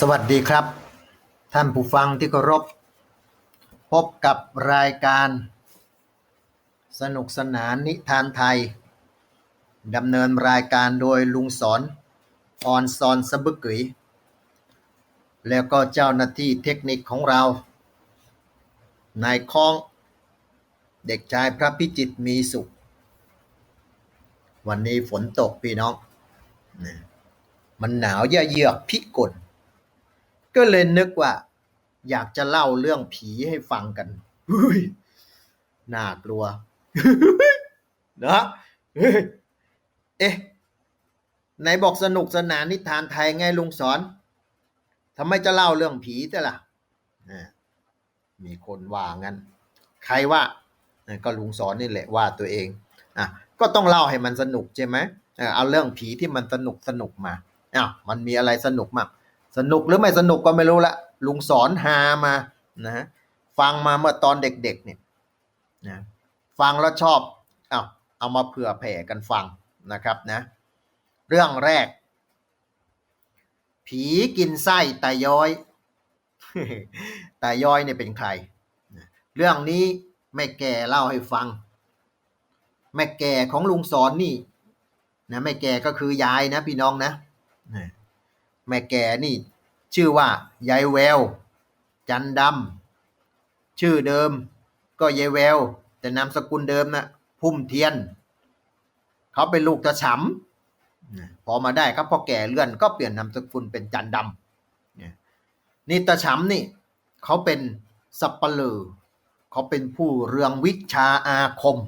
สวัสดีครับ ท่านผู้ฟังที่เคารพ พบกับรายการ สนุกสนานนิทานไทยดำเนินรายการโดยลุงสอนออนซอนสบึกกึยแล้วก็เจ้าหน้าที่เทคนิคของเรา นายค้อง เด็กชายพระพิจิตรมีสุข วันนี้ฝนตกพี่น้อง มันหนาวเยือกพิกล ก็เลยนึกว่า อยากจะเล่าเรื่องผีให้ฟังกันเฮ้ยน่ากลัวนะเอ๊ะไหนบอกสนุกสนานนิทานไทยไงลุงสอนทำไมจะเล่าเรื่องผีแต่ล่ะอ่มีคนว่างั้น ใครว่าก็ลุงสอนนี่แหละว่าตัวเองอะก็ต้องเล่าให้มันสนุกใช่ไหมเออเอาเรื่องผีที่มันสนุกสนุกมาอ้าวมันมีอะไรสนุกมาก สนุกหรือไม่สนุกก็ไม่รู้ละลุงสอนหามานะฮะฟังมาเมื่อตอนเด็กๆเนี่ยนะฟังแล้วชอบเอาเอามาเผื่อแผ่กันฟังนะครับนะเรื่องแรก ผีกินไส้ตาย้อยตาย้อยเนี่ยเป็นใคร เรื่องนี้แม่แก่เล่าให้ฟัง แม่แก่ของลุงสอนนี่นะแม่แก่ก็คือยายนะพี่น้องนะนะแม่แก่นี่ ชื่อว่ายายแวว จันดำชื่อเดิม ก็ยายแวว แต่นามสกุลเดิมนะพุ่มเทียน เขาเป็นลูกตาฉำพอมาได้ครับพอแก่เลื่อนก็เปลี่ยนนามสกุลเป็นจันดำนี่ตาฉำนี่ เขาเป็นสับปะเลอเขาเป็นผู้เรืองวิชาอาคม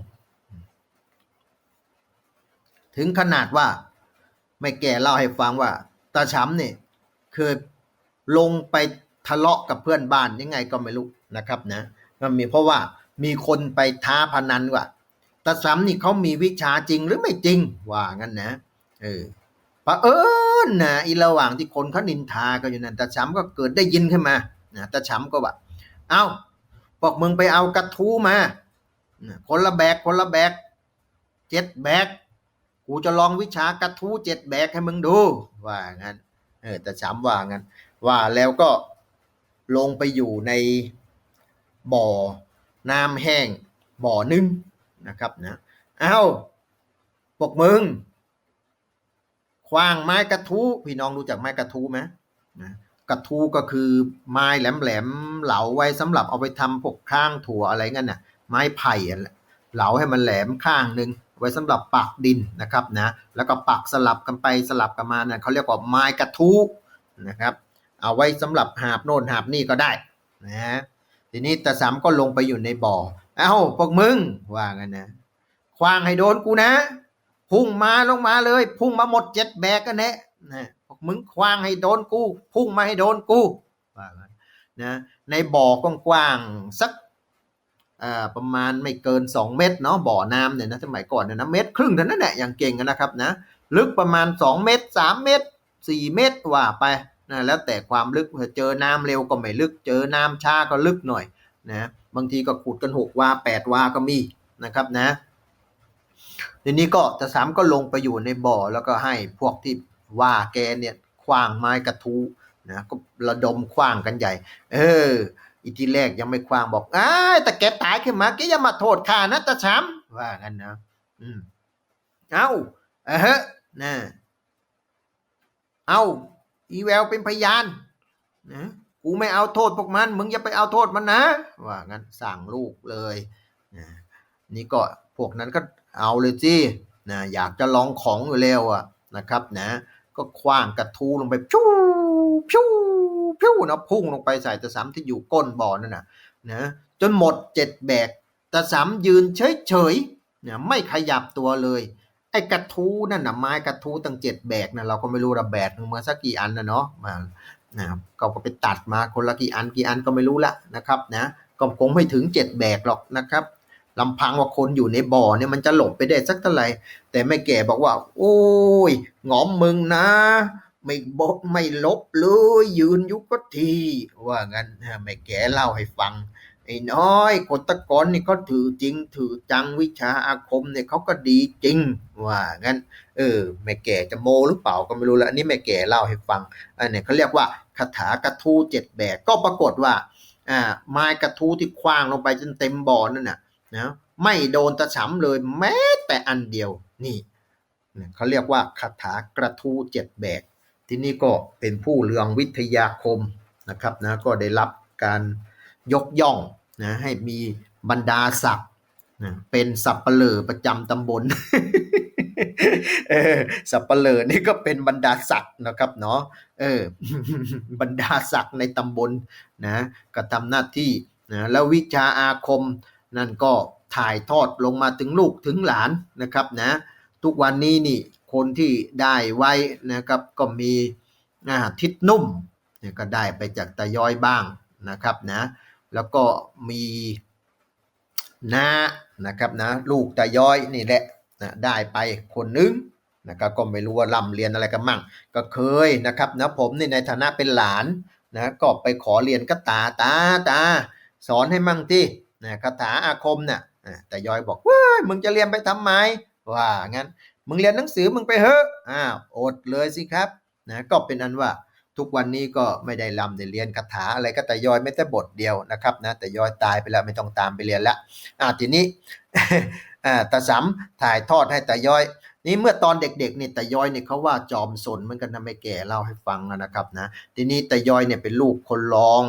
ถึงขนาดว่า ไม่แก่เล่าให้ฟังว่าตาช้ำเนี่ยเคย ลงไปทะเลาะกับเพื่อนบ้านยังไงก็ไม่รู้นะครับนะมันมีเพราะว่ามีคนไปท้าพนันว่าตาช้ำนี่เขามีวิชาจริงหรือไม่จริงว่างั้นนะเออปะเอิญนะอีระหว่างที่คนเขานินทากันอยู่นั่นตาช้ำก็เกิดได้ยินขึ้นมานะตาช้ำก็ว่าเอาบอกมึงไปเอากระทู้มาคนละแบกคนละแบกเจ็ดแบกกูจะลองวิชากระทู้เจ็ดแบกให้มึงดูว่างั้นเออแต่ช้ำว่างั้น ว่าแล้วก็ลงไปอยู่ในบ่อน้ำแห้งบ่อนึงนะครับนะเอ้าพวกมึงคว้างไม้กระทู้พี่น้องรู้จักไม้กระทู้ไหมนะกระทู้ก็คือไม้แหลมๆเหลาไว้สำหรับเอาไปทำพวกข้างถั่วอะไรเงั้นน่ะไม้ไผ่เหลาให้มันแหลมข้างหนึ่งไว้สำหรับปักดินนะครับนะแล้วก็ปักสลับกันไปสลับกันมาเนี่ยเขาเรียกว่าไม้กระทู้นะครับ เอาไว้สำหรับหาบโน่นหาบนี่ก็ได้นะทีนี้ตาสามก็ลงไปอยู่ในบ่อ เอ้าพวกมึงว่างั้นนะคว้างให้โดนกูนะพุ่งมาลงมาเลย พุ่งมาหมดเจ็ดแบกกันแน่นะพวกมึงคว้างให้โดนกู พุ่งมาให้โดนกูว่างั้นนะในบ่อกว้างๆสักประมาณไม่เกิน 2 เมตรเนาะบ่อน้ำเนี่ยนะสมัยก่อนเนี่ยนะเมตรครึ่งเท่านั้นแหละอย่างเก่งนะครับนะลึกประมาณ 2 เมตร 3 เมตร 4 เมตรว่าไป นะแล้วแต่ความลึกเจอน้ำเร็วก็ไม่ลึก เจอน้ำช้าก็ลึกหน่อยนะบางทีก็ขุดกัน 6 วา 8 วาก็มีนะครับนะทีนี้ก็จะสามก็ลงไปอยู่ในบ่อแล้วก็ให้พวกที่ว่าแกเนี่ยคว้างไม้กระทู้นะก็ระดมคว้างกันใหญ่ เอออีที่แรกยังไม่คว้างบอกอ้าแต่แกตายขึ้นมาแกอย่ามาโทษข้านะตาช้ำว่างั้นนะอืมเอาเออฮะนะเอา อีแววเป็นพยานนะกูไม่เอาโทษพวกมัน มึงอย่าไปเอาโทษมันนะ ว่างั้นสั่งลูกเลยนะนี่ก็พวกนั้นก็เอาเลยจีนะอยากจะลองของอยู่แล้วอะนะครับนะ ก็คว้างกระทูลงไปพิ้วพิ้วพิ้วนะพุ่งลงไปใส่ตะสามที่อยู่ก้นบ่อนั่นนะนะจนหมดเจ็ดแบกตะสามยืนเฉยเฉยๆนี่ไม่ขยับตัวเลย ไอ้กระทูนั่นนะไม้กระทูตั้งเจ็ดแบกนะเราก็ไม่รู้ระแบกหนึ่งมาสักกี่อันนะเนาะมานะครับก็ก็ไปตัดมาคนละกี่อันกี่อันก็ไม่รู้ละนะครับนะก็คงไม่ถึงเจ็ดแบกหรอกนะครับลำพังว่าคนอยู่ในบ่อเนี่ยมันจะหลบไปได้สักเท่าไหร่แต่แม่แก่บอกว่า โอ้ยงอมมึงนะ ไม่บกไม่ลบเลยยืนยุก็ทีว่างั้นแม่แก่เล่าให้ฟัง ไอ้น้อยคนตะกอนนี่เขาถือจริง ถือจังวิชาอาคมเนี่ยเขาก็ดีจริง ว่างั้น เออ แม่แก่จะโมหรือเปล่าก็ไม่รู้แล้วอันนี้แม่แก่เล่าให้ฟังอันนี้เขาเรียกว่าคาถากระทูเจ็ดแบกก็ปรากฏว่าอ่าไม้กระทูที่คว้างลงไปจนเต็มบ่อนั่นน่ะนะไม่โดนตะฉำเลยแม้แต่อันเดียวนี่เนี่ยเขาเรียกว่าคาถากระทูเจ็ดแบกที่นี่ก็เป็นผู้เรืองวิทยาคมนะครับนะก็ได้รับการ ยกย่องนะให้มีบรรดาศักดิ์นะเป็นสับเปลอประจำตำบลเออสับเปลอนี่ก็เป็นบรรดาศักดิ์นะครับเนาะเออบรรดาศักดิ์ในตำบลนะก็ทำหน้าที่นะแล้ววิชาอาคมนั่นก็ถ่ายทอดลงมาถึงลูกถึงหลานนะครับนะทุกวันนี้นี่คนที่ได้ไว้นะครับก็มีอาทิศนุ่มก็ได้ไปจากตาย้อยบ้างนะครับนะ แล้วก็มีนานะครับนะลูกตาย้อยนี่แหละนะได้ไปคนนึงนะครับก็ไม่รู้ว่าร่ำเรียนอะไรกันมั่ง ก็เคยนะครับนะผมนี่ในฐานะเป็นหลานนะก็ไปขอเรียนกตาตาตา สอนให้มั่งที่นะคาถาอาคมน่ะอ่าแต่ย้อยบอกว้ามึงจะเรียนไปทำไมว่างั้นมึงเรียนหนังสือมึงไปเถอะอ้าวอดเลยสิครับนะก็เป็นอันว่า ทุกวันนี้ก็ไม่ได้ลำได้เรียนคาถาอะไรก็แต่ย้อยไม่แต่บทเดียวนะครับนะแต่ย้อยตายไปแล้วไม่ต้องตามไปเรียนละอ่าทีนี้อ่าตาสำถ่ายทอดให้แตาย้อย นี่เมื่อตอนเด็กๆนี่ตาย้อยเนี่ยเขาว่าจอมสนเหมือนกันนะไม่แก่เล่าให้ฟังนะครับนะทีนี้ตาย้อยเนี่ยเป็นลูกคนรอง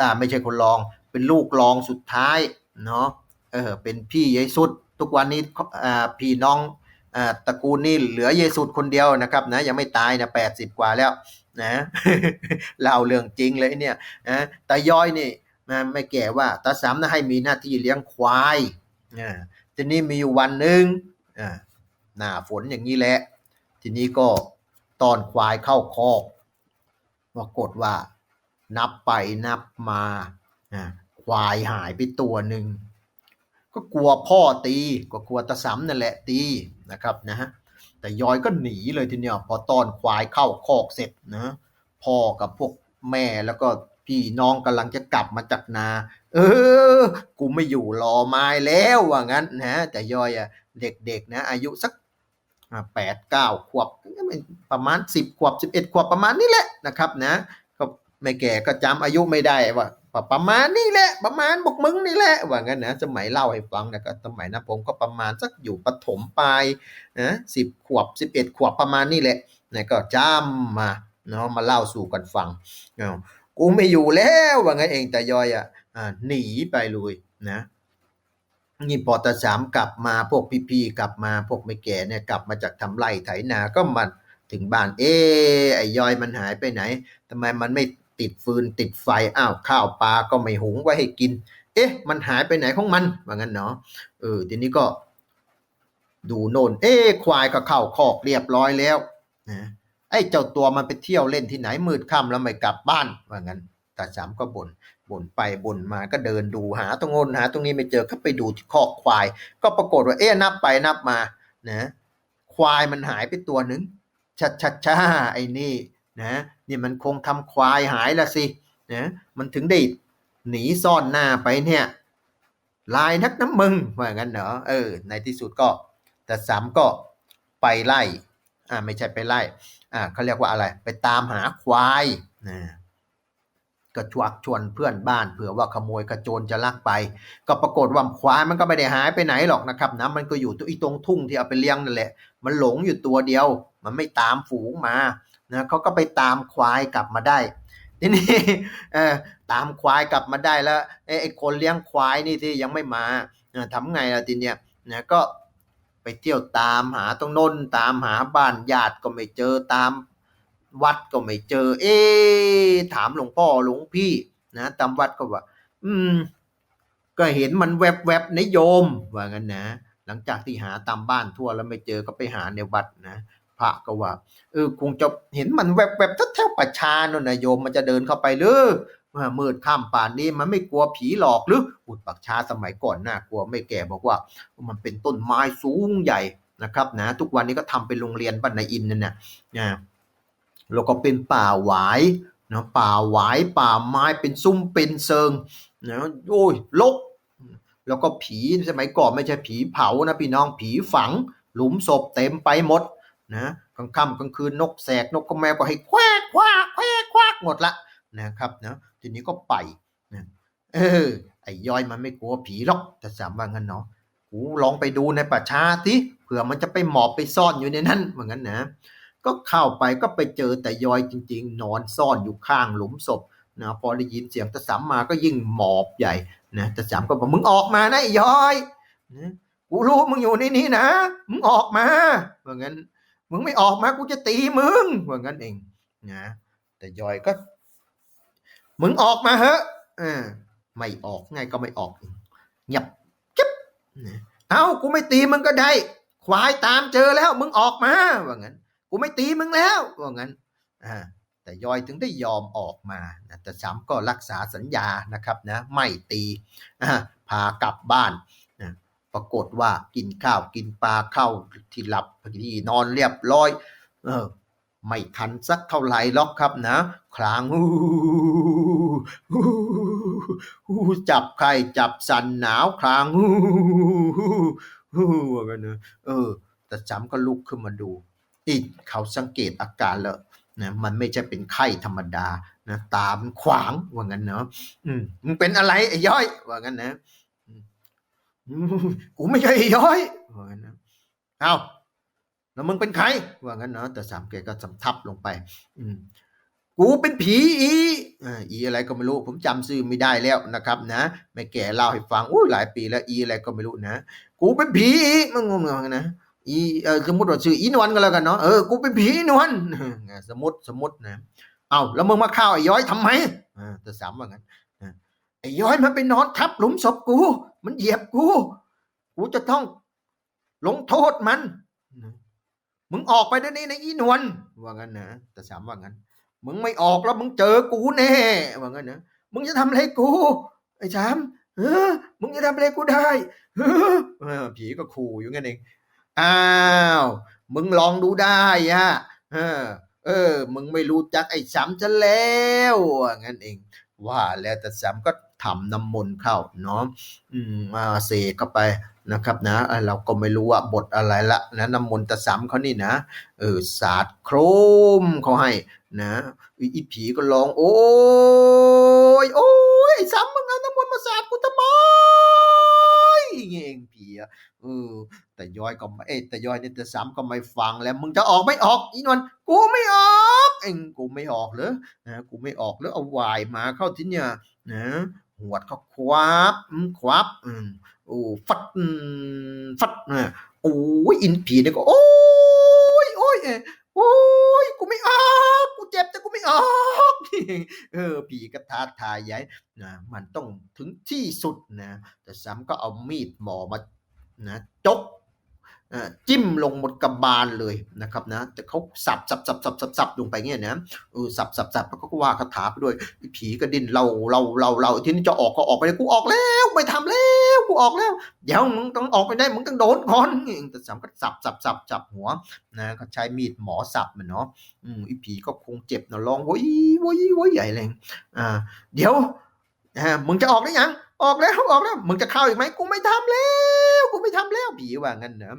อ่าไม่ใช่คนรอง เป็นลูกรองสุดท้ายเนาะเออเป็นพี่ยายสุด ทุกวันนี้อ่าพี่น้องอ่าตระกูลนี่เหลือยายสุดคนเดียวนะครับนะยังไม่ตายนะแปดสิบกว่าแล้ว นะเล่าเรื่องจริงเลยเนี่ยนะตาย้อยนี่นะไม่แก่ว่าตาสามนะให้มีหน้าที่เลี้ยงควายอ่าทีนี้มีวันหนึ่งหน้าฝนอย่างนี้แหละ ทีนี้ก็ตอนควายเข้าคอกปรากฏว่า นับไปนับมาอ่าควายหายไปตัวหนึ่งก็กลัวพ่อตีก็กลัวตาสำนั่นแหละตีนะครับนะฮะ แต่ยอยก็หนีเลยทีเนี้ยพอตอนควายเข้าคอกเสร็จนะพ่อกับพวกแม่แล้วก็พี่น้องกำลังจะกลับมาจากนา เออ กูไม่อยู่รอไม้แล้วว่างั้นนะแต่ยอยอะเด็กๆนะ อายุสักแปดเก้าขวบประมาณสิบขวบสิบเอ็ดขวบประมาณนี้แหละนะครับนะ ไม่แก่ก็จำอายุไม่ได้ว่าประมาณนี่แหละ ประมาณบกมึงนี่แหละว่างั้นนะสมัยเล่าให้ฟังนะก็สมัยนะผมก็ประมาณสักอยู่ปฐมปลายนะสิบขวบสิบเอ็ดขวบประมาณนี่แหละนะก็จำมาเนาะมาเล่าสู่กันฟังเนาะกูไม่อยู่แล้วว่างั้นเองแต่ยอยอะหนีไปเลยนะนี่พอตาสามกลับมาพวกพี่ๆกลับมาพวกไม่แก่เนี่ยกลับมาจากทำไร่ไถนาก็มาถึงบ้านเอ๊ไอ้ยอยมันหายไปไหนทำไมมันไม่ ติดฟืนติดไฟอ้าวข้าวปลาก็ไม่หุงไว้ให้กิน เอ๊ะ มันหายไปไหนของมันว่างั้นเนาะเออทีนี้ก็ ดูโน่น เอ๊ะควายก็เข้าคอกเรียบร้อยแล้วนะไอ้เจ้าตัวมันไปเที่ยวเล่นที่ไหนมืดค่ำแล้วไม่กลับบ้านว่างั้นตาสามก็บน่นบ่นไปบ่นมาก็เดินดูหาตรงโน้นหาตรงนี้ไม่เจอก็ไปดูที่คอกควาย ก็ปรากฏว่าเอ๊ะนับไปนับมานะควายมันหายไปตัวหนึ่งชัดชัดช้าไอ้นี่ นะนี่มันคงทำควายหายละสินะมันถึงได้หนีซ่อนหน้าไปเนี่ยลายนักน้ำมึงว่างั้นเหรอเออ ในที่สุดก็แต่สามก็ไปไล่อ่าไม่ใช่ไปไล่อ่าเขาเรียกว่าอะไร ไปตามหาควายนะก็ชวกชวนเพื่อนบ้านเผื่อว่าขโมยกระโจนจะลักไป ก็ปรากฏว่าควายมันก็ไม่ได้หายไปไหนหรอกนะครับนะมันก็อยู่ตรงอีตรงทุ่งที่เอาไปเลี้ยงนั่นแหละ มันหลงอยู่ตัวเดียว มันไม่ตามฝูงมา นะเขาก็ไปตามควายกลับมาได้ทีนี้เออตามควายกลับมาได้แล้วไอ้คนเลี้ยงควายนี่ที่ยังไม่มาทำไงล่ะทีเนี้ยนะก็ไปเที่ยวตามหาตรงน้นตามหาบ้านญาติก็ไม่เจอตามวัดก็ไม่เจอ เอ๊ถามหลวงพ่อหลวงพี่นะตามวัดก็ว่า อืม ก็เห็นมันแวบๆในโยมว่างั้นนะ หลังจากที่หาตามบ้านทั่วแล้วไม่เจอก็ไปหาในวัดนะ พระก็ว่าเออคงจะเห็นมันแวบๆแถวๆประชาโน่นะโยมมันจะเดินเข้าไปหรือมืดค่ำป่านนี้มันไม่กลัวผีหลอกหรืออุดปักชาสมัยก่อนน่ากลัวไม่แก่บอกว่า มันเป็นต้นไม้สูงใหญ่นะครับนะ ทุกวันนี้ก็ทำเป็นโรงเรียนบ้านนายอินนั่นนะนะแล้วก็เป็นป่าหวายนะป่าหวายป่าไม้เป็นซุ้มเป็นเซิงนะโอ้ยลก แล้วก็ผีสมัยก่อนไม่ใช่ผีเผานะพี่น้องผีฝัง หลุมศพเต็มไปหมด นะกลางค่ำกลางคืนนกแสกนกกระแมวก็ให้แควกคว้ากแควกควากหมดละนะครับนะทีนี้ก็ไปนะเออไอ้ย้อยมันไม่กลัวผีหรอกแต่สามว่างั้นเนาะกูลองไปดูในป่าช้าสิเผื่อมันจะไปหมอบไปซ่อนอยู่ในนั้นเหมือนกันนะ ก็เข้าไปก็ไปเจอแต่ยอยจริง ๆ นอนซ่อนอยู่ข้างหลุมศพนะพอได้ยินเสียงตะสามมาก็ยิ่งหมอบใหญ่นะตะสามก็บอกมึงออกมานะไอ้อยนะกูรู้มึงอยู่ในนี้นะมึงออกมาว่างั้น มึงไม่ออกมากูจะตีมึงว่างั้นเองนะแต่ยอยก็ มึงออกมาเหอะเออไม่ออกไงก็ไม่ออกเงียบจิ๊บเอ้ากูไม่ตีมึงก็ได้ ควายตามเจอแล้ว มึงออกมาว่างั้น กูไม่ตีมึงแล้วว่างั้นอ่าแต่ยอยถึงได้ยอมออกมานะแต่ซ้ำก็รักษาสัญญานะครับนะ ไม่ตีอ่าพากลับบ้าน ปรากฏว่ากินข้าวกินปลาเข้าที่หลับที่นอนเรียบร้อย เออ ไม่ทันสักเท่าไหร่หรอกครับนะ คลางฮู้ฮู้ฮู้จับไข้จับสันหนาวคลางฮู้ฮู้ว่ากันเนอะเออ แต่จำก็ลุกขึ้นมาดู อีกเขาสังเกตอาการแล้วนะมันไม่ใช่เป็นไข้ธรรมดานะตามขวางว่างั้นเนาะอืมมึงเป็นอะไรไอ้ย้อยว่างั้นนะ กูไม่ใช่ไอ้ย้อยว่างั้นนะเอาแล้วมึงเป็นใครว่างั้นเนาะแต่สามแกก็สำทับลงไป อืมกูเป็นผีอีอีอะไรก็ไม่รู้ ผมจำชื่อไม่ได้แล้วนะครับนะแม่แก่เล่าให้ฟังอู้หลายปีแล้วอีอะไรก็ไม่รู้นะ กูเป็นผีอีมึงงงๆนะอีเออสมมติว่าชื่ออีนวลก็แล้วกันเนาะเออกูเป็นผีนวลสมมติสมมตินะเอาแล้วมึงมาเข้าไอ้ย้อยทำไมอ่าแต่สามว่างั้นไอ้ย้อยมันไปนอนทับหลุมศพกู มันเหยียบกูกูจะต้องลงโทษมันมึงออกไปเดี๋ยวนี้นอีนวลว่างั้นนะแต่สามว่างั้น มึงไม่ออกแล้วมึงเจอกูแน่ว่างั้นนะมึงจะทำอะไรกู ไอ้สามเออมึงจะทำอะไรกูได้เออผีก็ขู่อยู่งั้นเองอ้าวมึงลองดูได้อะเออ เออ มึงไม่รู้จักไอ้สามจะแล้วว่างั้นเอง ว่าแล้วแต่สามก็ ทำน้ำมนต์เข้าเนาะอืมมาเสกเข้าไปนะครับนะเราก็ไม่รู้ว่าบทอะไรละนะน้ำมนต์ตะสามเขานี่นะเออสาดโครมเขาให้นะอีผีก็ร้อง โอ้ยโอ้ยสามมึงเอาน้ำมนต์มาสาดกูทำไมเงี้ยเองผีอะเออแต่ย้อยก็ไม่เอ้ยแต่ย้อยเนี่แต่สามก็ไม่ฟังแล้ว มึงจะออกไม่ออกอีนวลกูไม่ออก เองกูไม่ออกเหรอนะกูไม่ออกแล้วเอาวายมาเข้าที่เนี่ยนะ หวดเขาควับควับอืมโอ้ฟัดฟัดนะโอ้ยอินผีเนี่ยก็โอ้ยโอ้ยเอ้ยโอ้ยกูไม่ออกกูเจ็บแต่กูไม่ออกเออผีก็ท้าทายย้ายนะมันต้องถึงที่สุดนะแต่ซ้ำก็เอามีดหมอมานะจก จิ้มลงบนกระบาลเลยนะครับนะแต่เขาสับสับสับสับสับสับลงไปเงี้ยนะเออสับสับสับแล้วก็ว่าคาถาไปด้วยผีก็ดิ้นเราเราเราเราทีนี้จะออกก็ออกไปเลยกูออกแล้วไม่ทำแล้วกูออกแล้วเดี๋ยวมึงต้องออกไปได้มึงต้องโดนก่อนแต่สามก็สับสับสับจับหัวนะก็ใช้มีดหมอสับมันเนาะอืมอ้ผีก็คงเจ็บเนาะร้องโวยโวยโวยใหญ่เลยอ่าเดี๋ยวอ่ามึงจะออกได้ยัง ออกแล้วออกแล้วมึงจะเข้าอีกไหมกูไม่ทำแล้วกูไม่ทำแล้วผีว่างั้นนะ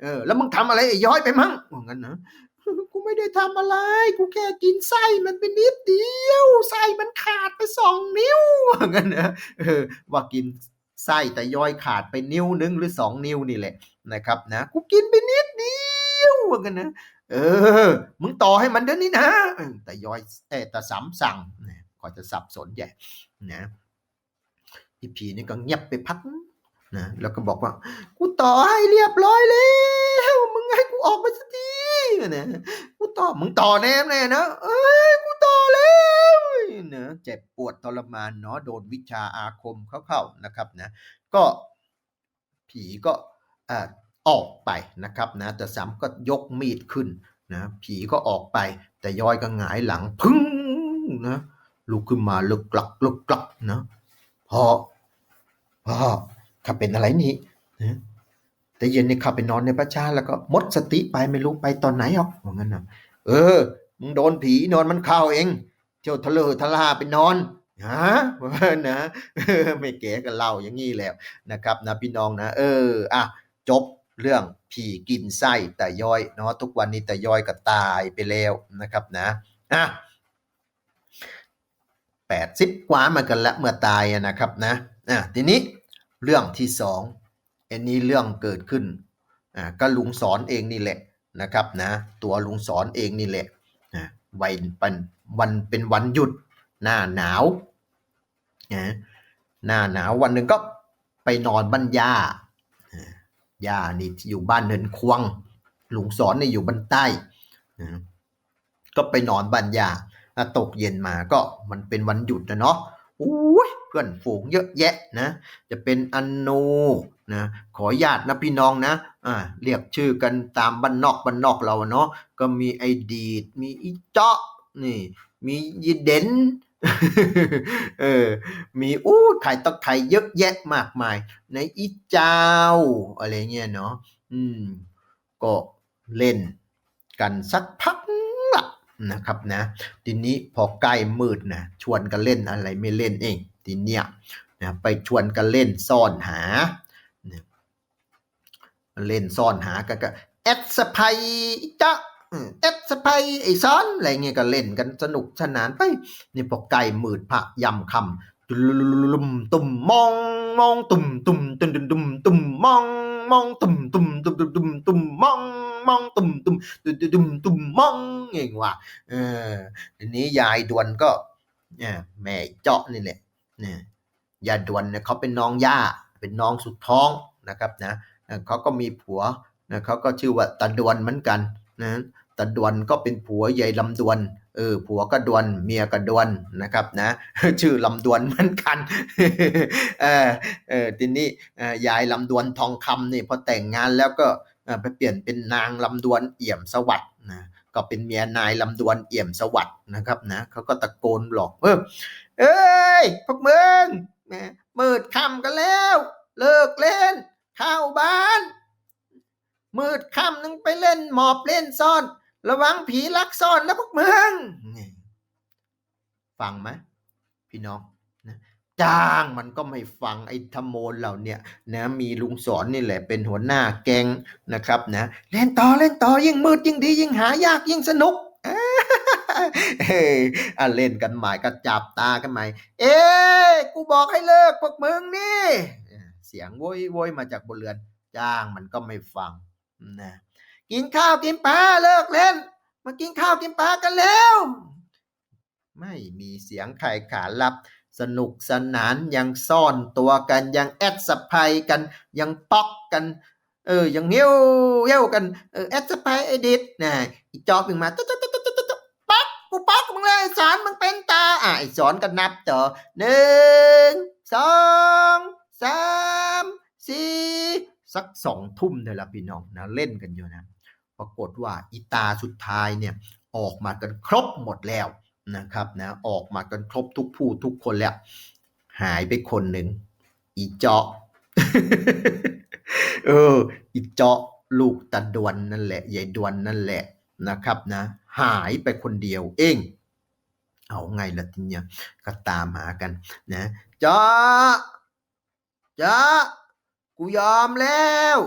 เออแล้วมึงทำอะไรไอ้ย้อยไปมั้งว่างั้นนะกูไม่ได้ทำอะไร กูแค่กินไส้มันไปนิดเดียวไส้มันขาดไปสองนิ้วว่างั้นนะเออว่ากินไส้แต่ย้อยขาดไปนิ้วหนึงหรือสองนิ้วนี่แหละนะครับนะกูกินไปนิดเดียวว่างั้นนะเออ มึงต่อให้มันเดี๋ยวนี้นะแต่ย้อยเออแต่สามสั่งนะก็จะสับสนใหญ่นะ อีผีนี่ก็เงียบไปพักนะแล้วก็บอกว่า กูต่อให้เรียบร้อยแล้วมึงให้กูออกไปสักทีนะกูต่อมึงต่อแน่แน่นะเอ้ยกูต่อแล้วนะเจ็บปวดทรมานเนาะโดนวิชาอาคมเข้าๆนะครับนะ ก็ผีก็อ่าออกไปนะครับนะแต่สามก็ยกมีดขึ้นนะผีก็ออกไป แต่ย้อยก็หงายหลังพึ่งนะลุกขึ้นมาลึกกลักลึกกลักนะพ่อ พ่อข้าเป็นอะไรนี่นะแต่เย็นนี่ข้าไปนอนในพระชาแล้วก็หมดสติไปไม่รู้ไปตอนไหนหรอกว่างั้นนะเออมึงโดนผีนอนมันเข้าเองที่ยวทะเลทะลาไปนอนฮะนะเออไม่เก๋กันเล่าอย่างนี้แล้วนะครับนะพี่น้องนะเอออะจบเรื่องผีกินไส้แต่ย่อยเนาะทุกวันนี้แต่ย่อยก็ตายไปแล้วนะครับนะอะแปดสิบกว่ามากันละเมื่อตายอะนะครับนะอะทีนี้ เรื่องที่สองอันนี้เรื่องเกิดขึ้นอ่าก็ลุงสอนเองนี่แหละนะครับนะตัวลุงสอนเองนี่แหละนะวันเป็นวันเป็นวันหยุดหน้าหนาวนะหน้าหนาววันหนึ่งก็ไปนอนบ้านย่าอ่าย่านี่อยู่บ้านเนินควงลุงสอนนี่อยู่บ้านใต้นะก็ไปนอนบ้านย่าตกเย็นมาก็มันเป็นวันหยุดนะเนาะ เพื่อนฝูงเยอะแยะนะ จะเป็นอันโนนะขอญาตนะพี่น้องนะอ่าเรียกชื่อกันตามบ้านนอกบ้านนอกเราเนาะก็มีไอดีดมีอีเจาะนี่มียีเด่นเออ มีอู้ไข่ตะไคร่เยอะแยะมากมาย ในอีเจ้าอะไรเงี้ยเนาะอืมก็เล่นกันสักพัก นะครับนะทีนี้พอใกล้มืดนะชวนกันเล่นอะไรไม่เล่นเองทีเนี้ยนะไปชวนกันเล่นซ่อนหาเล่นซ่อนหากันก็แอดสไปจ๊ะอืมแอดสไปไอซ้อนอะไรเงี้ยก็เล่นกันสนุกสนานไปนี่พอใกล้มืดพระยำคำตุลุมตุ่มมองมองตุ่มตุ่มตุ่มตุ่มตุ่มมองมองตุ่มตุ่มตุ่มตุ่มตุ่มมอง มองตุ่มตุ่มตุ่มตุ่มตุ่มมองเองว่ะเออทีนี้ยายดวนก็เนี่ยแม่เจาะนี่แหละเนี่ยยายดวนเนี่ยเขาเป็นน้องย่าเป็นน้องสุดท้องนะครับนะเขาก็มีผัวนะเขาก็ชื่อว่าตาดวนเหมือนกันนะตาดวนก็เป็นผัวยายลำดวนเออผัวก็ดวนเมียก็ดวนนะครับนะชื่อลำดวนเหมือนกันเออเออทีนี้ยายลำดวนทองคำนี่พอแต่งงานแล้วก็ ไปเปลี่ยนเป็นนางลำดวนเอี่ยมสวัสด์นะก็เป็นเมียนายลำดวนเอี่ยมสวัสด์นะครับนะเขาก็ตะโกนหลอกเออเอ้ยพวกมึงมืดค่ำกันแล้ว เลิกเล่น เข้าบ้าน มืดค่ำนึงไปเล่นหมอบเล่นซ่อน ระวังผีลักซ่อนนะพวกมึงฟังไหมพี่น้อง จ้างมันก็ไม่ฟังไอ้ธรรมโมนเหล่าเนี่ยนะมีลุงสอนนี่แหละเป็นหัวหน้าแกงนะครับนะเล่นต่อเล่นต่อยิ่งมืดยิ่งดี ยิ่งหายากยิ่งสนุกเฮ้ยอะเล่นกันใหม่ก็จับตากันใหม่ เอ้ยกูบอกให้เลิกพวกมึงนี่เสียงโวยโวยมาจากบนเรือน จ้างมันก็ไม่ฟังนะกินข้าวกินปลาเลิกเล่น มากินข้าวกินปลากันแล้ว ไม่มีเสียงใครขารับ สนุกสนานยังซ่อนตัวกันยังแอดสะพายกันยังป๊อกกัน เออยังเงี้ยวเงี้ยวกันเออแอดสะพายไอดิดนะอีจอกขึ้นมาตุ๊ดตุ๊ดตุ๊ดตุ๊ดตุ๊ดป๊อกกูป๊อกมึงเลยสอนมึงเป็นตาอะไอสอนก็นับต่อหนึ่งสองสามสี่สักสองทุ่มเนี่ยละพี่น้องนะเล่นกันอยู่นะ ปรากฏว่าอีตาสุดท้ายเนี่ยออกมากันครบหมดแล้ว นะครับนะออกมากันครบทุกผู้ทุกคนแล้ว หายไปคนหนึ่งอีเจาะเอออีเจาะลูกตาดวนนั่นแหละยายดวนนั่นแหละนะครับนะ หายไปคนเดียวเองเอาไงล่ะทีเนี้ยก็ตามหากันนะเจาะเจาะกูยอมแล้ว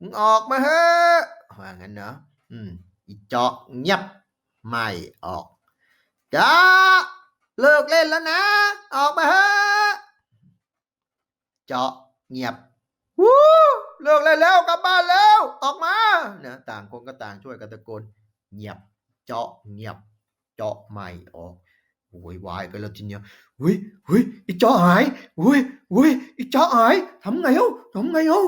มึงออกมาเถอะว่างั้นเนาะอืมอีเจาะเงียบไม่ออก จ้าเลิกเล่นแล้วนะ ออกมาเถอะเจาะเงียบวู้เลิกเล่นแล้วกลับบ้านแล้ว ออกมาเนี่ยต่างคนก็ต่างช่วยกันตะโกนเงียบ เจาะเงียบ เจาะไม่ออกโวยวายกันแล้วทีเนี้ยเฮ้ยเฮ้ยอีเจาะหายเฮ้ยเฮ้ยอีเจาะหายทำไงเอ้าทำไงเอ้า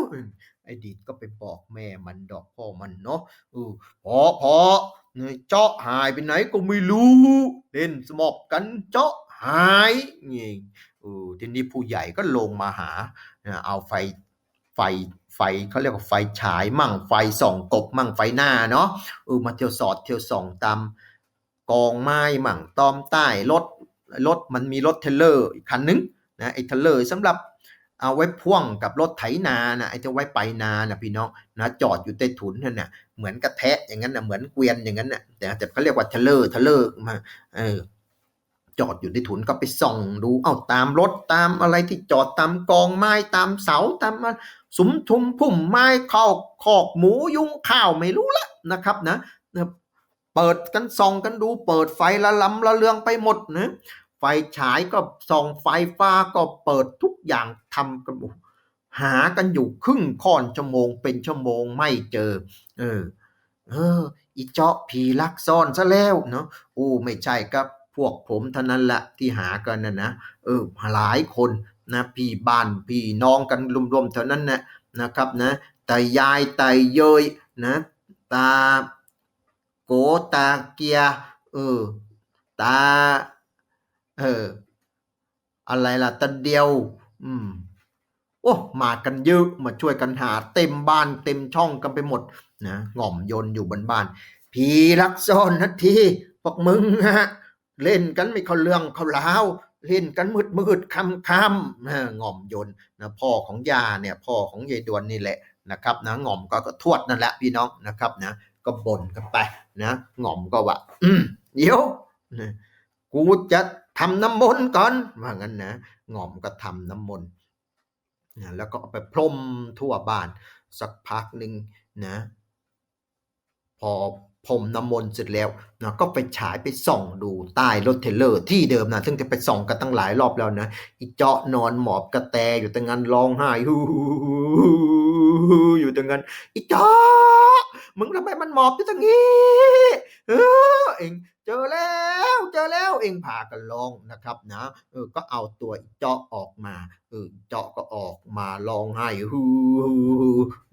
ไอ้ดีดก็ไปบอกแม่มันดอกพ่อมันเนาะเออพอพอ เนี่ยเจาะหายไปไหนก็ไม่รู้ เล่นสมอบกันเจาะหายนี่เออทีนี้ผู้ใหญ่ก็ลงมาหา เอาไฟไฟไฟเขาเรียกว่าไฟฉายมั่งไฟส่องกบมั่งไฟหน้าเนาะเออมาเที่ยวสอดเที่ยวส่องตามกองไม้มั่งตอมใต้รถรถมันมีรถเทเลอร์อีกคันนึงนะไอ้เทเลอร์สำหรับเอาไว้พ่วงกับรถไถนานะไอ้จะไว้ไปนานะพี่น้องนะจอดอยู่ใต้ถุนนั่นน่ะ เหมือนกระแทะอย่างนั้นนะเหมือนเกวียนอย่างนั้นน่ะแต่แต่เขาเรียกว่าเทเลอร์เทเลอร์มาเออจอดอยู่ในถุนก็ไปส่องดู เอ้าตามรถตามอะไรที่จอดตามกองไม้ตามเสาตามสุมทุมพุ่มไม้เข้าคอกหมูยุงข้าวไม่รู้ละนะครับนะนะเปิดกันส่องกันดู เปิดไฟละลำละเลืองไปหมดนะไฟฉายก็ส่องไฟฟ้าก็เปิดทุกอย่างทำกัน หากันอยู่ครึ่งค่อนชั่วโมงเป็นชั่วโมงไม่เจอ เออ เออ อีเจาะผีลักซ่อนซะแล้วเนาะอู้ไม่ใช่ครับพวกผมเท่านั้นแหละที่หากันนะนะเออหลายคนนะพี่บ้านพี่น้องกันรวมๆเท่านั้นนะนะครับนะแต่ยายแต่เยยนะตาโกตาเกียเออตาเอออะไรล่ะตาเดียว อืม โอ้มากันเยอะมาช่วยกันหาเต็มบ้านเต็มช่องกันไปหมดนะง่อมโยนอยู่บนบ้าน ผีรักซ่อนนาทีพวกมึงฮะเล่นกันไม่เข้าเรื่องเข้าราวเล่นกันมืดมืดคำคำนะง่อมโยนนะพ่อของยาเนี่ยพ่อของยายดวนนี่แหละนะครับนะง่อมก็ก็ทวดนั่นแหละพี่น้องนะครับนะก็บ่นกันไปนะง่อมก็ว่าเดี๋ยวกูจะทำน้ำมนต์ก่อนว่างั้นนะง่อมก็ทำน้ำมนต์ นะแล้วก็เอาไปพรมทั่วบ้านสักพักหนึ่งนะพอพรมน้ำมนต์เสร็จแล้วนะก็ไปฉายไปส่องดูใต้รถเทเลอร์ที่เดิมนะซึ่งจะไปส่องกันตั้งหลายรอบแล้วนะอีเจาะนอนหมอบกระแตอยู่ตรงนั้นร้องไห้ฮู้อยู่ตรงนั้นอีเจาะมึงทำไมมันหมอบอยู่ตรงนี้เออเอง เจอแล้วเจอแล้วเองพากันลองนะครับนะเออก็เอาตัวเจาะออกมาเออเจาะก็ออกมาร้องไห้ฮู้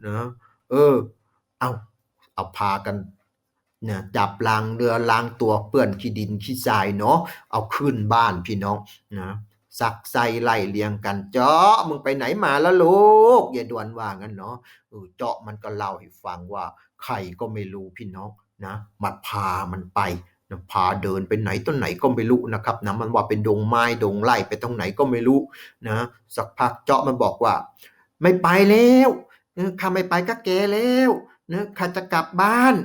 นะเออเอาเอาพากันเนี่ยจับลางเรือล้างตัวเปื้อนขี้ดินขี้ทรายเนาะเอาขึ้นบ้านพี่น้องนะสักใส่ไล่เลียงกันเจาะมึงไปไหนมาแล้วลูกอย่าด่วนว่างั้นเนาะเออเจาะมันก็เล่าให้ฟังว่าใครก็ไม่รู้พี่น้องนะมาพามันไป พาเดินไปไหนต้นไหนก็ไม่รู้นะครับนะมันว่าเป็นดงไม้ดงไร่ไปตรงไหนก็ไม่รู้นะสักพักเจาะมันบอกว่า ไม่ไปแล้วเออข้าไม่ไปก็แกแล้วนะข้าจะกลับบ้าน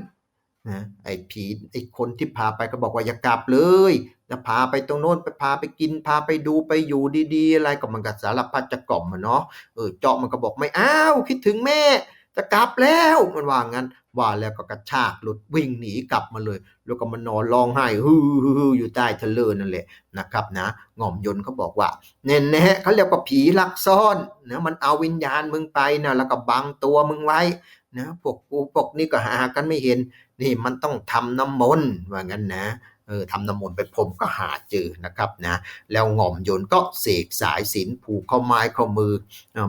นะไอ้ผีไอ้คนที่พาไปก็บอกว่าอย่ากลับเลยนะพาไปตรงโน้นไปพาไปกินพาไปดูไปอยู่ดีๆ อะไรก็มันก็สารพัดจะกล่อมมันเนาะเออเจาะมันก็บอกไม่อ้าวคิดถึงแม่จะกลับแล้วมันว่างั้น ว่าแล้วก็กระชากหลุดวิ่งหนีกลับมาเลย แล้วก็มานอนร้องไห้ฮือๆอยู่ใต้ทะเลนั่นแหละนะครับนะง่อมยนเขาบอกว่าแน่ๆเขาเรียกว่าผีลักซ่อนนะมันเอาวิญญาณมึงไปนะแล้วก็บังตัวมึงไว้นะพวกกูพวกนี้ก็หากันไม่เห็น นี่มันต้องทำน้ำมนต์ว่างั้นนะ เออทำน้ำมนต์ไปพรมก็หาเจอนะครับนะแล้วง่อมโยนก็เสกสายสินผูกข้อไม้ข้อมือ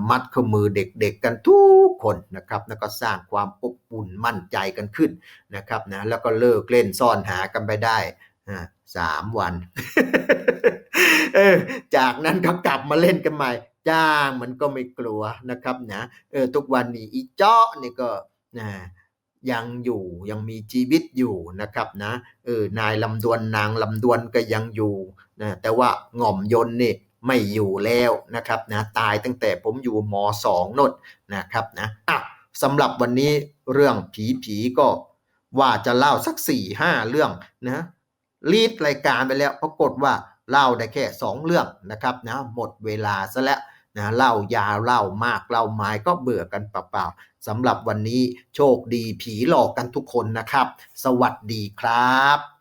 มัดข้อมือเด็กๆกันทุกคนนะครับแล้วก็สร้างความอบอุ่นมั่นใจกันขึ้นนะครับนะแล้วก็เลิกเล่นซ่อนหากันไปได้อ่าสามวันเออจากนั้นก็กลับมาเล่นกันใหม่จ้างมันก็ไม่กลัวนะครับนะเออทุกวันนี้อีเจาะนี่ก็นะ ยังอยู่ยังมีชีวิตอยู่นะครับนะเออนายลำดวนนางลำดวนก็ยังอยู่นะแต่ว่าง่อมยนนี่ไม่อยู่แล้วนะครับนะตายตั้งแต่ผมอยู่มสองนดนะครับนะอะสำหรับวันนี้เรื่องผีผีก็ว่าจะเล่าสักสี่ห้าเรื่องนะรีดรายการไปแล้วปรากฏว่าเล่าได้แค่สองเรื่องนะครับนะหมดเวลาซะแล้ว นะเล่ายาวเล่ามากเล่าไม้ก็เบื่อกันเปล่าๆสำหรับวันนี้โชคดีผีหลอกกันทุกคนนะครับ สวัสดีครับ